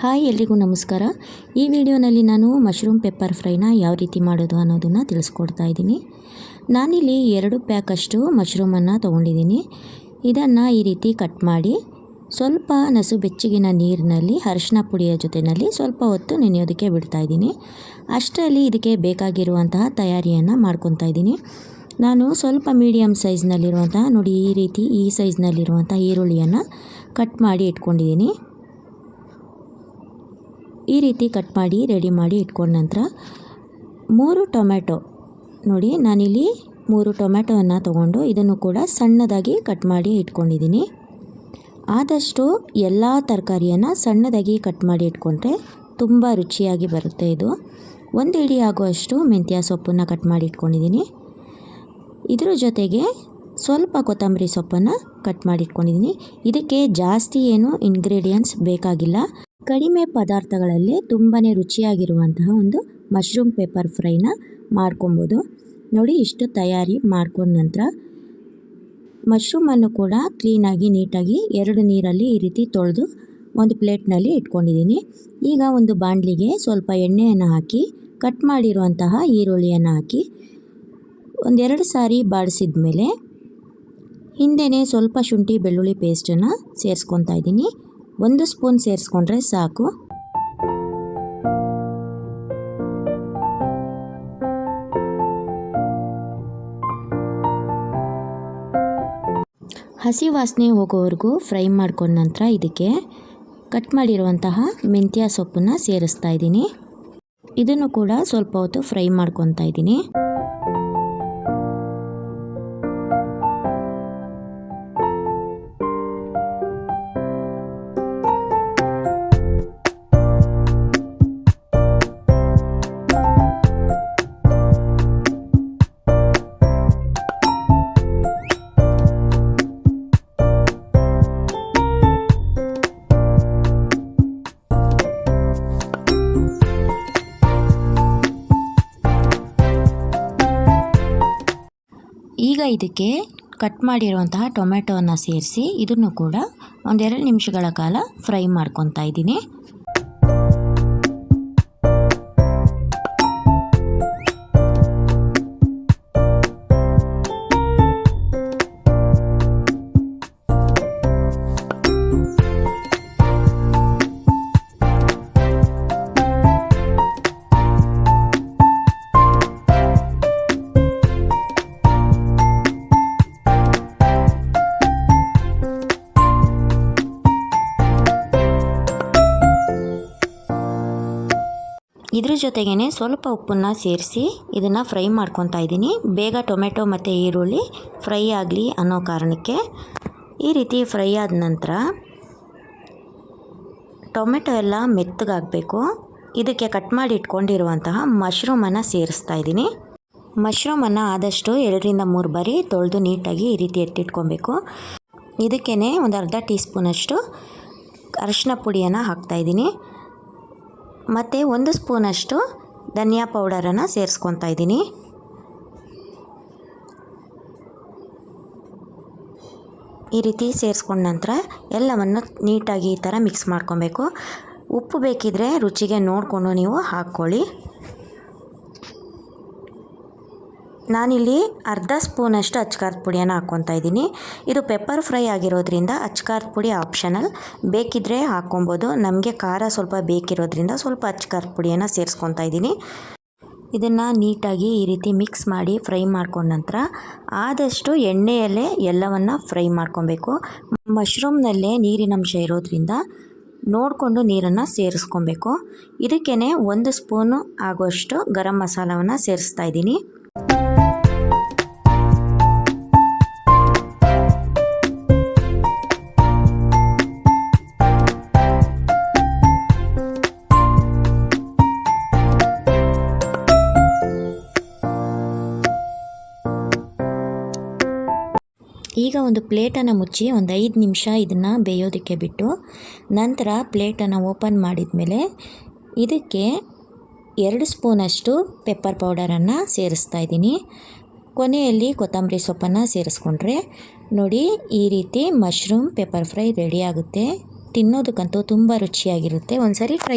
Hi ಎಲ್ರಿಗೂ ನಮಸ್ಕಾರ. ಈ ವಿಡಿಯೋನಲ್ಲಿ ನಾನು ಮಶ್ರೂಮ್ ಪೆಪ್ಪರ್ ಫ್ರೈನ ಯಾವ ರೀತಿ ಮಾಡೋದು ಅನ್ನೋದನ್ನು ತಿಳಿಸ್ಕೊಡ್ತಾ ಇದ್ದೀನಿ. ನಾನಿಲ್ಲಿ ಎರಡು ಪ್ಯಾಕಷ್ಟು ಮಶ್ರೂಮನ್ನು ತೊಗೊಂಡಿದ್ದೀನಿ. ಇದನ್ನು ಈ ರೀತಿ ಕಟ್ ಮಾಡಿ ಸ್ವಲ್ಪ ನಸು ಬೆಚ್ಚಗಿನ ನೀರಿನಲ್ಲಿ ಅರಿಶಿನ ಪುಡಿಯ ಜೊತೆಯಲ್ಲಿ ಸ್ವಲ್ಪ ಹೊತ್ತು ನೆನೆಯೋದಕ್ಕೆ ಬಿಡ್ತಾ ಇದ್ದೀನಿ. ಅಷ್ಟರಲ್ಲಿ ಇದಕ್ಕೆ ಬೇಕಾಗಿರುವಂತಹ ತಯಾರಿಯನ್ನು ಮಾಡ್ಕೊತಾ ಇದ್ದೀನಿ. ನಾನು ಸ್ವಲ್ಪ ಮೀಡಿಯಮ್ ಸೈಜ್ನಲ್ಲಿರುವಂತಹ, ನೋಡಿ ಈ ರೀತಿ ಈ ಸೈಜ್ನಲ್ಲಿರುವಂಥ ಈರುಳ್ಳಿಯನ್ನು ಕಟ್ ಮಾಡಿ ಇಟ್ಕೊಂಡಿದ್ದೀನಿ. ಈ ರೀತಿ ಕಟ್ ಮಾಡಿ, ರೆಡಿ ಮಾಡಿ ಇಟ್ಕೊಂಡ ನಂತರ ಮೂರು ಟೊಮೆಟೊ ನೋಡಿ, ನಾನಿಲ್ಲಿ ಮೂರು ಟೊಮೆಟೊವನ್ನು ತೊಗೊಂಡು ಇದನ್ನು ಕೂಡ ಸಣ್ಣದಾಗಿ ಕಟ್ ಮಾಡಿ ಇಟ್ಕೊಂಡಿದ್ದೀನಿ. ಆದಷ್ಟು ಎಲ್ಲ ತರಕಾರಿಯನ್ನು ಸಣ್ಣದಾಗಿ ಕಟ್ ಮಾಡಿ ಇಟ್ಕೊಂಡ್ರೆ ತುಂಬ ರುಚಿಯಾಗಿ ಬರುತ್ತೆ ಇದು. ಒಂದು ಇಡಿ ಆಗುವಷ್ಟು ಮೆಂತ್ಯ ಸೊಪ್ಪನ್ನು ಕಟ್ ಮಾಡಿ ಇಟ್ಕೊಂಡಿದ್ದೀನಿ. ಇದ್ರ ಜೊತೆಗೆ ಸ್ವಲ್ಪ ಕೊತ್ತಂಬರಿ ಸೊಪ್ಪನ್ನು ಕಟ್ ಮಾಡಿ ಇಟ್ಕೊಂಡಿದ್ದೀನಿ. ಇದಕ್ಕೆ ಜಾಸ್ತಿ ಏನು ಇಂಗ್ರೀಡಿಯೆಂಟ್ಸ್ ಬೇಕಾಗಿಲ್ಲ. ಕಡಿಮೆ ಪದಾರ್ಥಗಳಲ್ಲಿ ತುಂಬಾ ರುಚಿಯಾಗಿರುವಂತಹ ಒಂದು ಮಶ್ರೂಮ್ ಪೇಪರ್ ಫ್ರೈನ ಮಾಡ್ಕೊಬೋದು. ನೋಡಿ, ಇಷ್ಟು ತಯಾರಿ ಮಾಡ್ಕೊಂಡ ನಂತರ ಮಶ್ರೂಮನ್ನು ಕೂಡ ಕ್ಲೀನಾಗಿ ನೀಟಾಗಿ ಎರಡು ನೀರಲ್ಲಿ ಈ ರೀತಿ ತೊಳೆದು ಒಂದು ಪ್ಲೇಟ್ನಲ್ಲಿ ಇಟ್ಕೊಂಡಿದ್ದೀನಿ. ಈಗ ಒಂದು ಬಾಣಲಿಗೆ ಸ್ವಲ್ಪ ಎಣ್ಣೆಯನ್ನು ಹಾಕಿ ಕಟ್ ಮಾಡಿರುವಂತಹ ಈರುಳ್ಳಿಯನ್ನು ಹಾಕಿ, ಒಂದೆರಡು ಸಾರಿ ಬಾಡಿಸಿದ ಮೇಲೆ ಹಿಂದೆಯೇ ಸ್ವಲ್ಪ ಶುಂಠಿ ಬೆಳ್ಳುಳ್ಳಿ ಪೇಸ್ಟನ್ನು ಸೇರಿಸ್ಕೊತಾ ಇದ್ದೀನಿ. ಒಂದು ಸ್ಪೂನ್ ಸೇರಿಸ್ಕೊಂಡ್ರೆ ಸಾಕು. ಹಸಿ ವಾಸನೆ ಹೋಗೋವರೆಗೂ ಫ್ರೈ ಮಾಡ್ಕೊಂಡ ನಂತರ ಇದಕ್ಕೆ ಕಟ್ ಮಾಡಿರುವಂತಹ ಮೆಂತ್ಯ ಸೊಪ್ಪನ್ನು ಸೇರಿಸ್ತಾ ಇದ್ದೀನಿ. ಇದನ್ನು ಕೂಡ ಸ್ವಲ್ಪ ಹೊತ್ತು ಫ್ರೈ ಮಾಡ್ಕೊತಾ ಇದ್ದೀನಿ. ಈಗ ಇದಕ್ಕೆ ಕಟ್ ಮಾಡಿರುವಂತಹ ಟೊಮೆಟೊವನ್ನು ಸೇರಿಸಿ ಇದನ್ನು ಕೂಡ ಒಂದೆರಡು ನಿಮಿಷಗಳ ಕಾಲ ಫ್ರೈ ಮಾಡ್ಕೊತಾ ಇದ್ದೀನಿ. ಇದ್ರ ಜೊತೆಗೇ ಸ್ವಲ್ಪ ಉಪ್ಪನ್ನು ಸೇರಿಸಿ ಇದನ್ನು ಫ್ರೈ ಮಾಡ್ಕೊತಾ ಇದ್ದೀನಿ. ಬೇಗ ಟೊಮೆಟೊ ಮತ್ತು ಈರುಳ್ಳಿ ಫ್ರೈ ಆಗಲಿ ಅನ್ನೋ ಕಾರಣಕ್ಕೆ ಈ ರೀತಿ ಫ್ರೈ ಆದ ನಂತರ ಟೊಮೆಟೊ ಎಲ್ಲ ಮೆತ್ತಗಾಗಬೇಕು. ಇದಕ್ಕೆ ಕಟ್ ಮಾಡಿ ಇಟ್ಕೊಂಡಿರುವಂತಹ ಮಶ್ರೂಮನ್ನು ಸೇರಿಸ್ತಾ ಇದ್ದೀನಿ. ಮಶ್ರೂಮನ್ನು ಆದಷ್ಟು ಎರಡರಿಂದ ಮೂರು ಬಾರಿ ತೊಳೆದು ನೀಟಾಗಿ ಈ ರೀತಿ ಎತ್ತಿಟ್ಕೊಬೇಕು. ಇದಕ್ಕೇ ಒಂದು ಅರ್ಧ ಟೀ ಸ್ಪೂನಷ್ಟು ಅರಶಿನ ಪುಡಿಯನ್ನು ಹಾಕ್ತಾಯಿದ್ದೀನಿ ಮತ್ತು ಒಂದು ಸ್ಪೂನಷ್ಟು ಧನಿಯಾ ಪೌಡರನ್ನು ಸೇರಿಸ್ಕೊತಾ ಇದ್ದೀನಿ. ಈ ರೀತಿ ಸೇರಿಸ್ಕೊಂಡ ನಂತರ ಎಲ್ಲವನ್ನು ನೀಟಾಗಿ ಈ ಥರ ಮಿಕ್ಸ್ ಮಾಡ್ಕೊಬೇಕು. ಉಪ್ಪು ಬೇಕಿದ್ದರೆ ರುಚಿಗೆ ನೋಡಿಕೊಂಡು ನೀವು ಹಾಕ್ಕೊಳ್ಳಿ. ನಾನಿಲ್ಲಿ ಅರ್ಧ ಸ್ಪೂನಷ್ಟು ಅಚ್ಕಾರದ ಪುಡಿಯನ್ನು ಹಾಕ್ಕೊತಾ ಇದ್ದೀನಿ. ಇದು ಪೆಪ್ಪರ್ ಫ್ರೈ ಆಗಿರೋದ್ರಿಂದ ಅಚ್ಕಾರದ ಪುಡಿ ಆಪ್ಷನಲ್ ಬೇಕಿದ್ದರೆ ಹಾಕ್ಕೊಬೋದು. ನಮಗೆ ಖಾರ ಸ್ವಲ್ಪ ಬೇಕಿರೋದ್ರಿಂದ ಸ್ವಲ್ಪ ಅಚ್ಕಾರದ ಪುಡಿಯನ್ನು ಸೇರಿಸ್ಕೊತಾ ಇದ್ದೀನಿ. ಇದನ್ನು ನೀಟಾಗಿ ಈ ರೀತಿ ಮಿಕ್ಸ್ ಮಾಡಿ ಫ್ರೈ ಮಾಡ್ಕೊಂಡ ನಂತರ ಆದಷ್ಟು ಎಣ್ಣೆಯಲ್ಲೇ ಎಲ್ಲವನ್ನು ಫ್ರೈ ಮಾಡ್ಕೊಬೇಕು. ಮಶ್ರೂಮ್ನಲ್ಲೇ ನೀರಿನಂಶ ಇರೋದ್ರಿಂದ ನೋಡಿಕೊಂಡು ನೀರನ್ನು ಸೇರಿಸ್ಕೊಬೇಕು. ಇದಕ್ಕೇ ಒಂದು ಸ್ಪೂನು ಆಗುವಷ್ಟು ಗರಂ ಮಸಾಲವನ್ನು ಸೇರಿಸ್ತಾ ಇದ್ದೀನಿ. ಈಗ ಒಂದು ಪ್ಲೇಟನ್ನು ಮುಚ್ಚಿ ಒಂದು ಐದು ನಿಮಿಷ ಇದನ್ನು ಬೇಯೋದಕ್ಕೆ ಬಿಟ್ಟು ನಂತರ ಪ್ಲೇಟನ್ನು ಓಪನ್ ಮಾಡಿದ ಮೇಲೆ ಇದಕ್ಕೆ ಎರಡು ಸ್ಪೂನಷ್ಟು ಪೆಪ್ಪರ್ ಪೌಡರನ್ನು ಸೇರಿಸ್ತಾ ಇದ್ದೀನಿ. ಕೊನೆಯಲ್ಲಿ ಕೊತ್ತಂಬರಿ ಸೊಪ್ಪನ್ನು ಸೇರಿಸ್ಕೊಂಡ್ರೆ ನೋಡಿ ಈ ರೀತಿ ಮಶ್ರೂಮ್ ಪೆಪ್ಪರ್ ಫ್ರೈ ರೆಡಿ ಆಗುತ್ತೆ. ತಿನ್ನೋದಕ್ಕಂತೂ ತುಂಬ ರುಚಿಯಾಗಿರುತ್ತೆ. ಒಂದು ಸರಿ ಟ್ರೈ